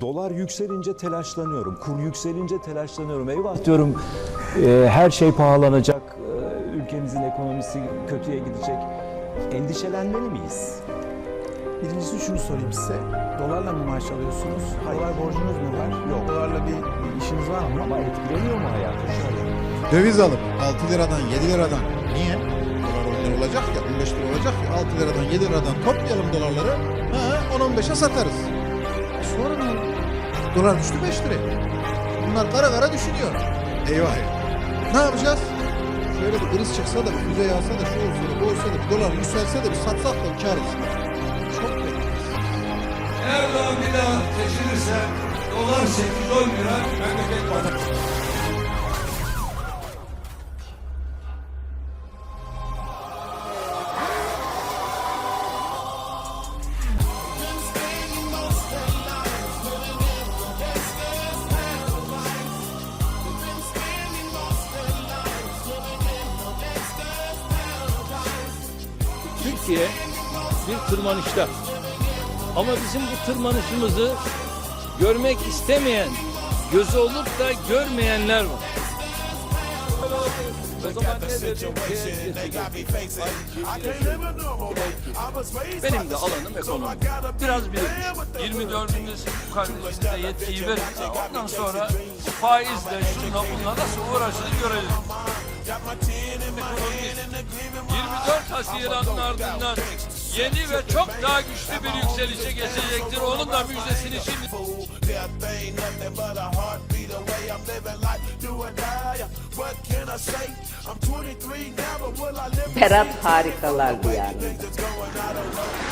Dolar yükselince telaşlanıyorum. Kur yükselince telaşlanıyorum. Eyvah diyorum e, her şey pahalanacak. e, ülkemizin ekonomisi kötüye gidecek. Endişelenmeli miyiz? Birincisi şunu sorayım size. Dolarla mı maaş alıyorsunuz? Dolar borcunuz mu var? Yok. Dolarla bir, bir işiniz var mı? Ama etkileniyor mu hayatı? Şöyle. Döviz alıp 6 liradan 7 liradan niye? Dolar 10 lira olacak ya 15 lira olacak ya 6 liradan 7 liradan toplayalım dolarları. Ha 10-15'e satarız. Ne olur? Dolar düştü 5 liraya. Bunlar kara kara düşünüyor. Eyvah. Ne yapacağız? Şöyle bir kriz çıksa da bir füze da şu olsa da bu olsa da bir dolar yükselse de bir satsak da bir kar etsin. Çok bekleriz. Erdoğan bir daha seçilirse dolar 8-10 lira memleket batar. Türkiye bir tırmanışta. Ama bizim bu tırmanışımızı görmek istemeyen, gözü olup da görmeyenler var. Benim de alanım ekonomi. Biraz bir 24'ünde bu kardeşimize yetkiyi verin. Ondan sonra faizle şunla bununla nasıl uğraşır görelim. Ekonomi 24 Haziran'ın ardından yeni ve çok daha güçlü bir yükselişe geçecektir. Onun da müjdesini şimdi Berat harikalar diyarında.